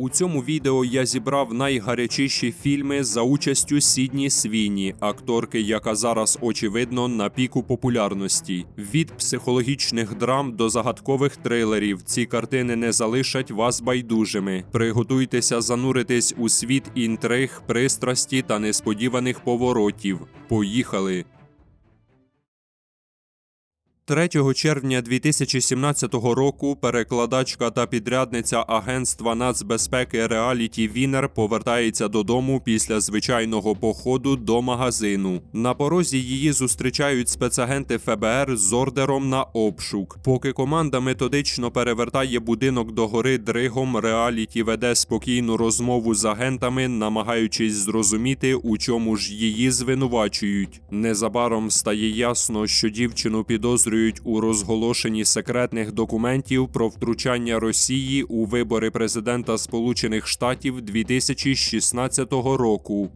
У цьому відео я зібрав найгарячіші фільми за участю Сідні Свіні, акторки, яка зараз очевидно на піку популярності. Від психологічних драм до загадкових трилерів ці картини не залишать вас байдужими. Приготуйтеся зануритись у світ інтриг, пристрасті та несподіваних поворотів. Поїхали! 3 червня 2017 року перекладачка та підрядниця агентства нацбезпеки Реаліті Вінер повертається додому після звичайного походу до магазину. На порозі її зустрічають спецагенти ФБР з ордером на обшук. Поки команда методично перевертає будинок догори дригом, Реаліті веде спокійну розмову з агентами, намагаючись зрозуміти, у чому ж її звинувачують. Незабаром стає ясно, що дівчину підозрюють у розголошенні секретних документів про втручання Росії у вибори президента Сполучених Штатів 2016 року.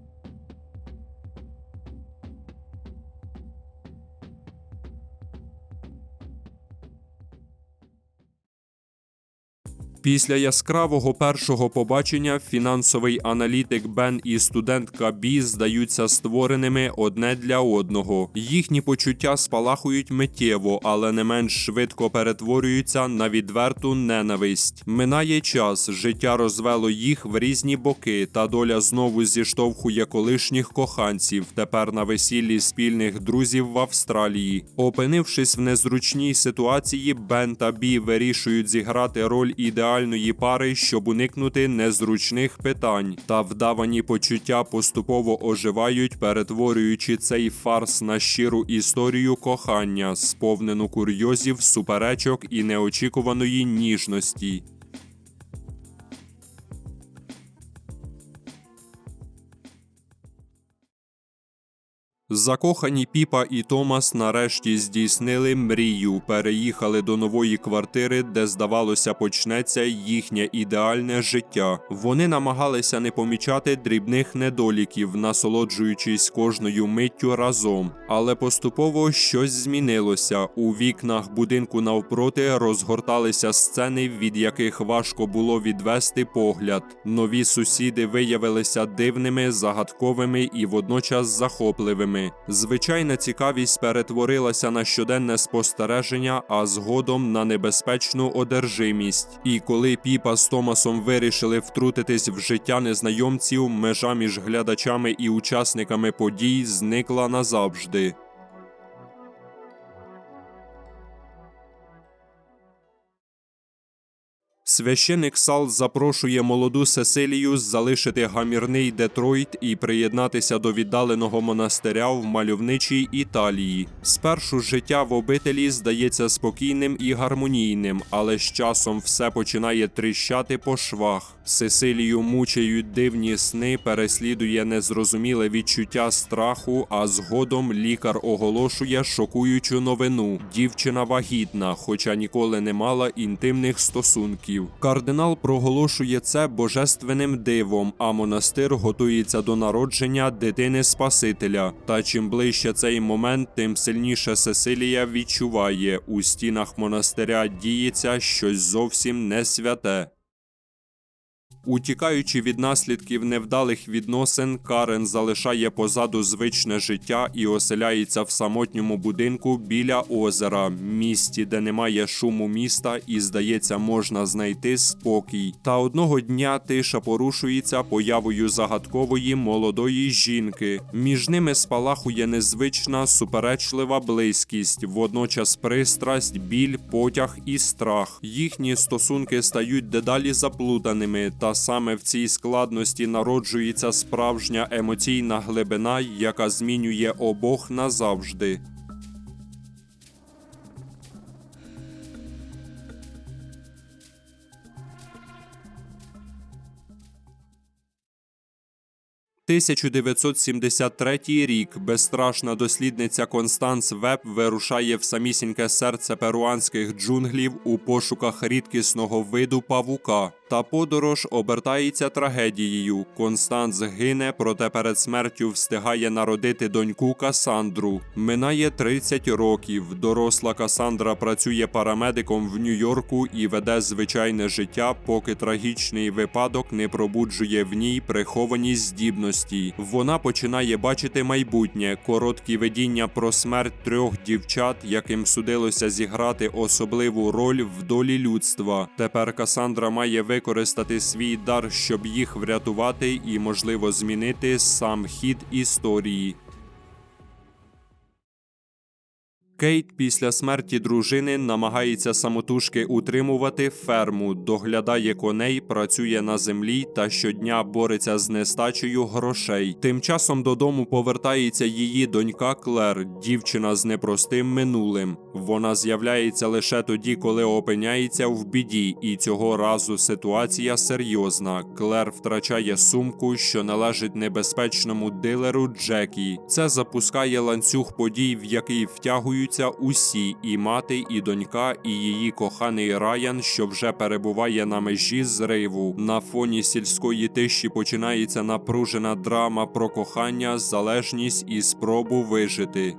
Після яскравого першого побачення фінансовий аналітик Бен і студентка Бі здаються створеними одне для одного. Їхні почуття спалахують миттєво, але не менш швидко перетворюються на відверту ненависть. Минає час, життя розвело їх в різні боки, та доля знову зіштовхує колишніх коханців. Тепер на весіллі спільних друзів в Австралії. Опинившись в незручній ситуації, Бен та Бі вирішують зіграти роль ідеальної пари, щоб уникнути незручних питань. Та вдавані почуття поступово оживають, перетворюючи цей фарс на щиру історію кохання, сповнену курйозів, суперечок і неочікуваної ніжності. Закохані Піпа і Томас нарешті здійснили мрію, переїхали до нової квартири, де, здавалося, почнеться їхнє ідеальне життя. Вони намагалися не помічати дрібних недоліків, насолоджуючись кожною миттю разом. Але поступово щось змінилося. У вікнах будинку навпроти розгорталися сцени, від яких важко було відвести погляд. Нові сусіди виявилися дивними, загадковими і водночас захопливими. Звичайна цікавість перетворилася на щоденне спостереження, а згодом на небезпечну одержимість. І коли Піпа з Томасом вирішили втрутитись в життя незнайомців, межа між глядачами і учасниками подій зникла назавжди. Священик Сал запрошує молоду Сесилію залишити гамірний Детройт і приєднатися до віддаленого монастиря в мальовничій Італії. Спершу життя в обителі здається спокійним і гармонійним, але з часом все починає тріщати по швах. Сесилію мучають дивні сни, переслідує незрозуміле відчуття страху, а згодом лікар оголошує шокуючу новину: дівчина вагітна, хоча ніколи не мала інтимних стосунків. Кардинал проголошує це божественним дивом, а монастир готується до народження дитини Спасителя. Та чим ближче цей момент, тим сильніше Сесилія відчуває, у стінах монастиря діється щось зовсім не святе. Утікаючи від наслідків невдалих відносин, Карен залишає позаду звичне життя і оселяється в самотньому будинку біля озера, місті, де немає шуму міста, і здається, можна знайти спокій. Та одного дня тиша порушується появою загадкової молодої жінки. Між ними спалахує незвична суперечлива близькість, водночас пристрасть, біль, потяг і страх. Їхні стосунки стають дедалі заплутаними та саме в цій складності народжується справжня емоційна глибина, яка змінює обох назавжди. «1973 рік безстрашна дослідниця Констанс Веб вирушає в самісіньке серце перуанських джунглів у пошуках рідкісного виду павука. Та подорож обертається трагедією. Констанс гине, проте перед смертю встигає народити доньку Касандру. Минає 30 років. Доросла Касандра працює парамедиком в Нью-Йорку і веде звичайне життя, поки трагічний випадок не пробуджує в ній приховані здібності. Вона починає бачити майбутнє, короткі видіння про смерть трьох дівчат, яким судилося зіграти особливу роль в долі людства. Тепер Касандра має використати свій дар, щоб їх врятувати і, можливо, змінити сам хід історії. Кейт після смерті дружини намагається самотужки утримувати ферму, доглядає коней, працює на землі та щодня бореться з нестачею грошей. Тим часом додому повертається її донька Клер, дівчина з непростим минулим. Вона з'являється лише тоді, коли опиняється в біді, і цього разу ситуація серйозна. Клер втрачає сумку, що належить небезпечному дилеру Джекі. Це запускає ланцюг подій, в який втягують усі і мати, і донька, і її коханий Раян, що вже перебуває на межі зриву. На фоні сільської тиші починається напружена драма про кохання, залежність і спробу вижити.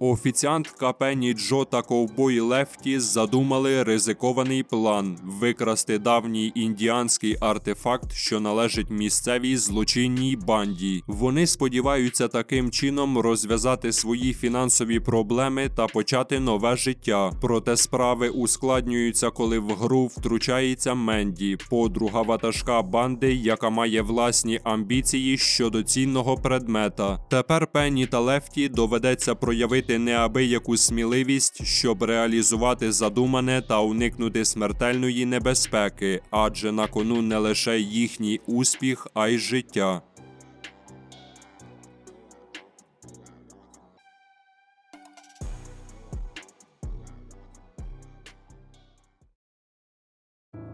Офіціантка Пенні Джо та ковбой Лефті задумали ризикований план викрасти давній індіанський артефакт, що належить місцевій злочинній банді. Вони сподіваються таким чином розв'язати свої фінансові проблеми та почати нове життя. Проте справи ускладнюються, коли в гру втручається Менді, подруга ватажка банди, яка має власні амбіції щодо цінного предмета. Тепер Пенні та Лефті доведеться проявити неабияку сміливість, щоб реалізувати задумане та уникнути смертельної небезпеки, адже на кону не лише їхній успіх, а й життя.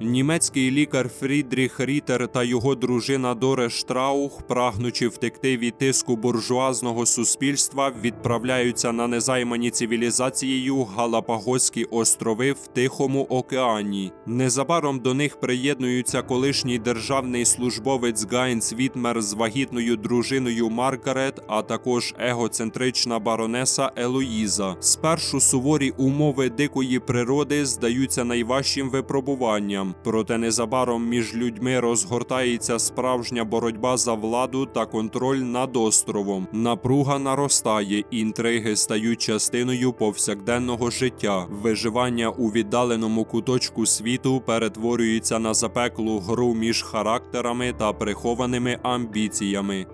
Німецький лікар Фрідріх Рітер та його дружина Доре Штраух, прагнучи втекти від тиску буржуазного суспільства, відправляються на незаймані цивілізацією Галапагоські острови в Тихому океані. Незабаром до них приєднуються колишній державний службовець Гайнц Вітмер з вагітною дружиною Маргарет, а також егоцентрична баронеса Елоїза. Спершу суворі умови дикої природи здаються найважчим випробуванням. Проте незабаром між людьми розгортається справжня боротьба за владу та контроль над островом. Напруга наростає, інтриги стають частиною повсякденного життя. Виживання у віддаленому куточку світу перетворюється на запеклу гру між характерами та прихованими амбіціями.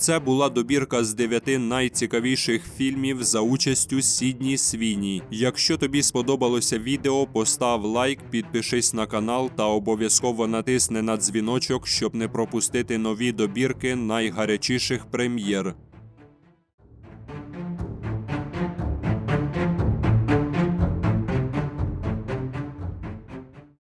Це була добірка з дев'яти найцікавіших фільмів за участю Сідні Свіні. Якщо тобі сподобалося відео, постав лайк, підпишись на канал та обов'язково натисни на дзвіночок, щоб не пропустити нові добірки найгарячіших прем'єр.